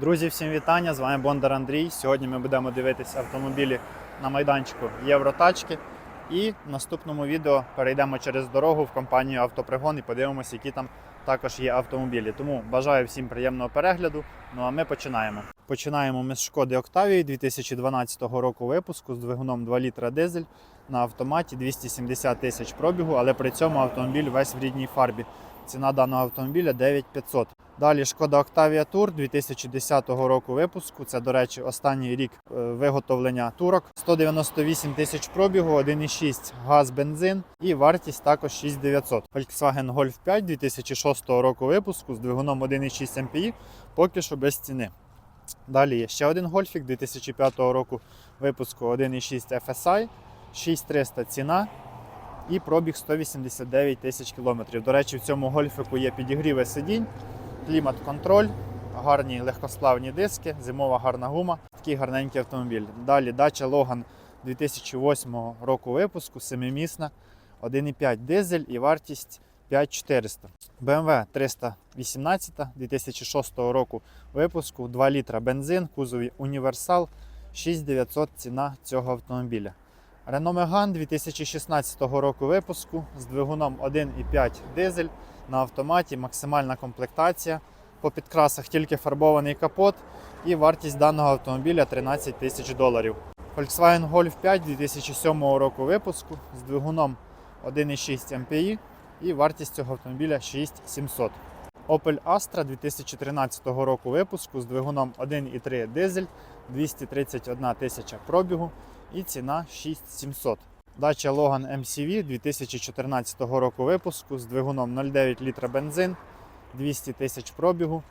Друзі, всім вітання! З вами Бондар Андрій. Сьогодні ми будемо дивитися автомобілі на майданчику Євротачки. І в наступному відео перейдемо через дорогу в компанію Автопригон і подивимося, які там також є автомобілі. Тому бажаю всім приємного перегляду. Ну а ми починаємо. Починаємо ми з шкоди Октавії 2012 року випуску з двигуном 2 літра дизель на автоматі 270 тисяч пробігу, але при цьому автомобіль весь в рідній фарбі. Ціна даного автомобіля 9500. Далі шкода Octavia Tour 2010 року випуску. Це, до речі, останній рік е, виготовлення турок. 198 тисяч пробігу, 1,6 газ, бензин і вартість також 6900. Volkswagen Golf 5 2006 року випуску з двигуном 1,6 MPI поки що без ціни. Далі є ще один гольфік 2005 року випуску 1,6 FSI, 6300 ціна і пробіг 189 тисяч кілометрів. До речі, в цьому гольфику є підігріви сидінь, клімат-контроль, гарні легкосплавні диски, зимова гарна гума. Такий гарненький автомобіль. Далі дача Logan 2008 року випуску, 7-місна, 1,5 дизель і вартість 5400. BMW 318 2006 року випуску, 2 літра бензин, кузові універсал, 6900 ціна цього автомобіля. Renault Megane 2016 року випуску з двигуном 1,5 дизель на автоматі, максимальна комплектація. По підкрасах тільки фарбований капот і вартість даного автомобіля 13 тисяч доларів. Volkswagen Golf 5 2007 року випуску з двигуном 1,6 MPI і вартість цього автомобіля 6700. Opel Astra 2013 року випуску з двигуном 1,3 дизель 231 тисяча пробігу і ціна 6700. Дача Logan MCV 2014 року випуску з двигуном 0,9 літра бензин 200 тисяч пробігу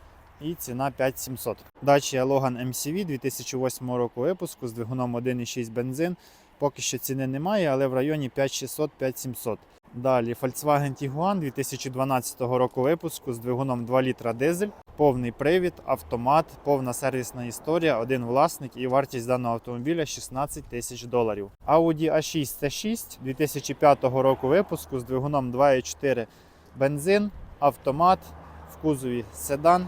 і ціна 5700. Дача Logan MCV 2008 року випуску з двигуном 1,6 бензин. Поки що ціни немає, але в районі 5600-5700. Далі Volkswagen Tiguan 2012 року випуску з двигуном 2 літра дизель, повний привід, автомат, повна сервісна історія, один власник і вартість даного автомобіля 16 тисяч доларів. Audi A6 C6 2005 року випуску з двигуном 2,4 бензин, автомат, в кузові седан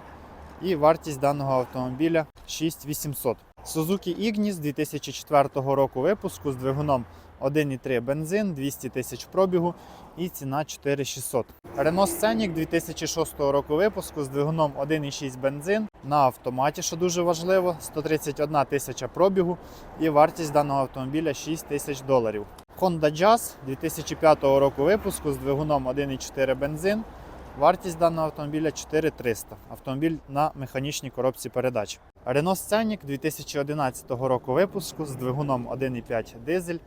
і вартість даного автомобіля 6800. Suzuki Ignis 2004 року випуску з двигуном 1,3 бензин, 200 тисяч пробігу і ціна 4600. Renault Scenic 2006 року випуску з двигуном 1,6 бензин на автоматі, що дуже важливо, 131 тисяча пробігу і вартість даного автомобіля 6 тисяч доларів. Honda Jazz 2005 року випуску з двигуном 1,4 бензин. Вартість даного автомобіля 4300. Автомобіль на механічній коробці передач. Renault Scenic 2011 року випуску з двигуном 1,5 дизель,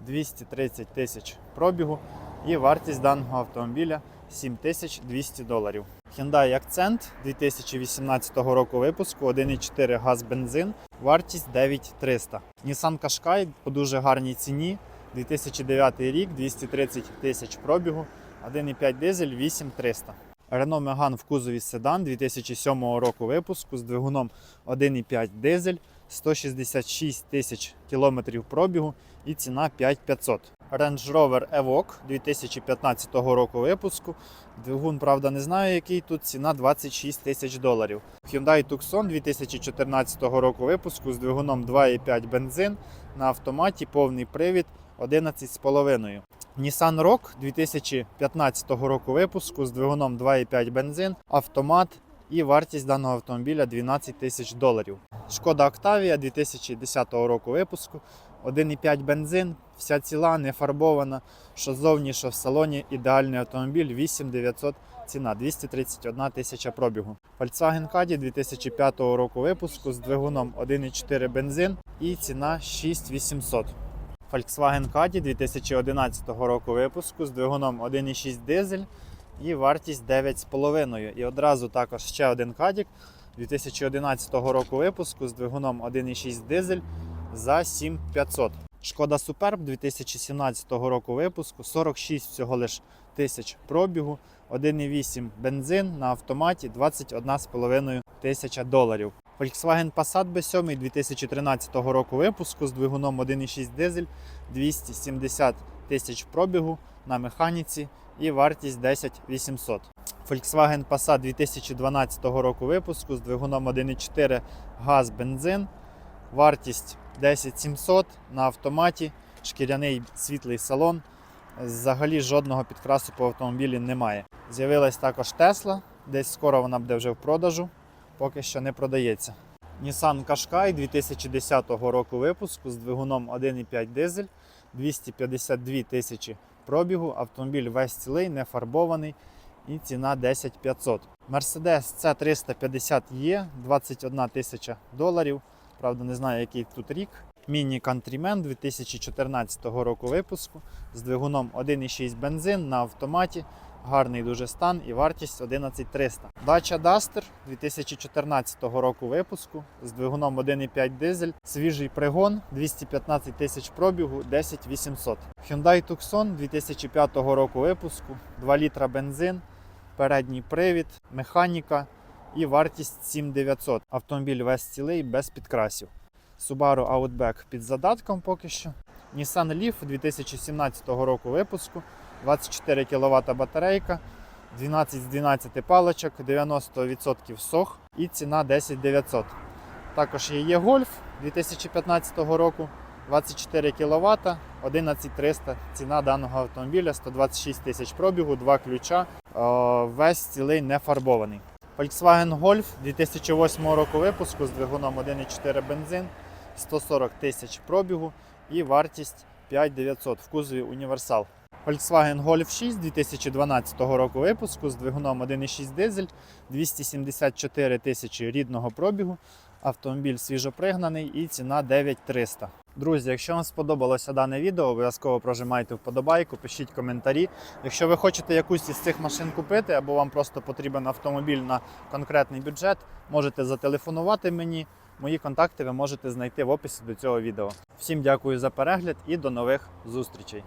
230 тисяч пробігу і вартість даного автомобіля 7200 доларів. Hyundai Accent 2018 року випуску 1,4 газ бензин, вартість 9300. Nissan Qashqai по дуже гарній ціні. 2009 рік, 230 тисяч пробігу, 1,5 дизель 8300. Renault Megane в кузові седан 2007 року випуску з двигуном 1,5 дизель, 166 тисяч кілометрів пробігу і ціна 5500. Range Rover Evoque 2015 року випуску. Двигун, правда, не знаю, який тут ціна 26 тисяч доларів. Hyundai Tucson 2014 року випуску з двигуном 2,5 бензин на автоматі повний привід 11,5. Nissan Rogue 2015 року випуску з двигуном 2,5 бензин, автомат і вартість даного автомобіля 12 тисяч доларів. Шкода Octavia 2010 року випуску, 1,5 бензин, вся ціла не фарбована, що ззовні, що в салоні ідеальний автомобіль 8900 ціна 231 тисяча пробігу. Volkswagen Caddy 2005 року випуску з двигуном 1,4 бензин і ціна 6800. Volkswagen Caddy 2011 року випуску з двигуном 1,6 дизель і вартість 9,5. І одразу також ще один Caddy 2011 року випуску з двигуном 1,6 дизель за 7500. Шкода Superb 2017 року випуску 46 всього лиш тисяч пробігу, 1,8 бензин на автоматі 21,5 тисяча доларів. Volkswagen Passat B7 2013 року випуску з двигуном 1,6 дизель 270 тисяч пробігу на механіці і вартість 10 800. Volkswagen Passat 2012 року випуску з двигуном 1.4 газ бензин. Вартість 10700 на автоматі, шкіряний світлий салон. Взагалі жодного підкрасу по автомобілі немає. З'явилась також Tesla, десь скоро вона буде вже в продажу, поки що не продається. Nissan Qashqai 2010 року випуску з двигуном 1.5 дизель, 252 тисячі пробігу. Автомобіль весь цілий, не фарбований і ціна 10500. Mercedes C350E 21 тисяча доларів. Правда, не знаю, який тут рік. Міні Countryman 2014 року випуску з двигуном 1.6 бензин на автоматі. Гарний дуже стан і вартість 11300. Dacia Duster 2014 року випуску з двигуном 1.5 дизель, свіжий пригон 215 тисяч пробігу, 10800. Hyundai Tucson 2005 року випуску, 2 літра бензин, передній привід, механіка і вартість 7900. Автомобіль весь цілий без підкрасів. Subaru Outback під задатком поки що. Nissan Leaf 2017 року випуску, 24 кВт батарейка, 12 з 12 паличок, 90% сох і ціна 10900. Також є Golf 2015 року, 24 кВт, 11300 ціна даного автомобіля, 126 тисяч пробігу, два ключа, весь цілий не фарбований. Volkswagen Golf 2008 року випуску з двигуном 1.4 бензин, 140 тисяч пробігу і вартість 5900 в кузові універсал. Volkswagen Golf 6 2012 року випуску з двигуном 1.6 дизель, 274 тисячі рідного пробігу. Автомобіль свіжопригнаний і ціна 9300. Друзі, якщо вам сподобалося дане відео, обов'язково прожимайте вподобайку, пишіть коментарі. Якщо ви хочете якусь із цих машин купити, або вам просто потрібен автомобіль на конкретний бюджет, можете зателефонувати мені. Мої контакти ви можете знайти в описі до цього відео. Всім дякую за перегляд і до нових зустрічей.